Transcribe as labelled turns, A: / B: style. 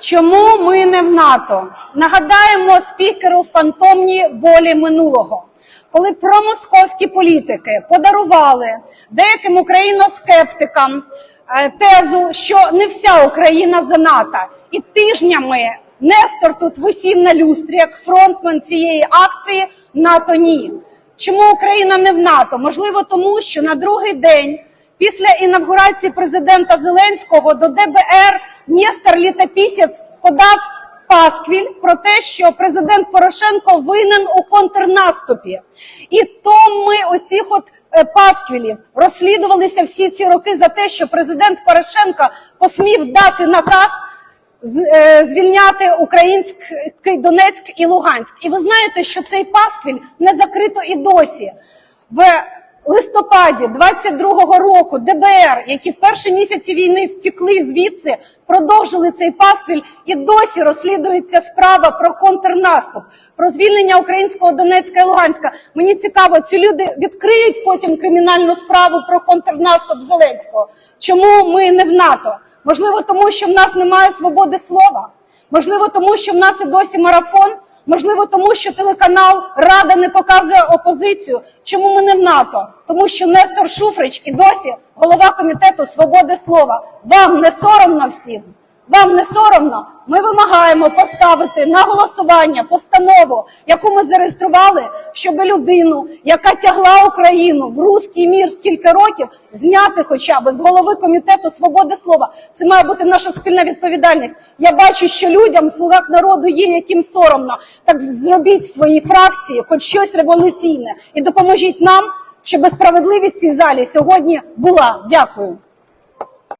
A: Чому ми не в НАТО? Нагадаємо спікеру фантомні болі минулого, коли промосковські політики подарували деяким україноскептикам е, тезу, що не вся Україна за НАТО, і тижнями Нестор тут висів на люстрі як фронтмен цієї акції НАТО ні. Чому Україна не в НАТО? Можливо, тому що на другий день після інавгурації президента Зеленського до ДБР Нестор Літопісець подав пасквіль про те, що президент Порошенко винен у контрнаступі. І то ми оцих от е, пасквілів розслідувалися всі ці роки за те, що президент Порошенко посмів дати наказ е, звільняти український Донецьк і Луганськ. І ви знаєте, що цей пасквіль не закрито і досі. В листопаді 22-го року ДБР, які в перші місяці війни втекли звідси, продовжили цей пасквіль і досі розслідується справа про контрнаступ, про звільнення українського Донецька і Луганська. Мені цікаво, ці люди відкриють потім кримінальну справу про контрнаступ Зеленського. Чому ми не в НАТО? Можливо, тому що в нас немає свободи слова. Можливо, тому що в нас і досі марафон. Можливо, тому що телеканал Рада не показує опозицію. Чому ми не в НАТО? Тому що Нестор Шуфрич і досі голова комітету свободи слова. Вам не соромно всім? Вам не соромно? Ми вимагаємо поставити на голосування постанову, яку ми зареєстрували, щоб людину, яка тягла Україну в руський мір стільки років, зняти хоча б з голови комітету свободи слова. Це має бути наша спільна відповідальність. Я бачу, що людям слугах народу є яким соромно. Так зробіть в своїй фракції хоч щось революційне і допоможіть нам, щоб справедливість в цій залі сьогодні була. Дякую.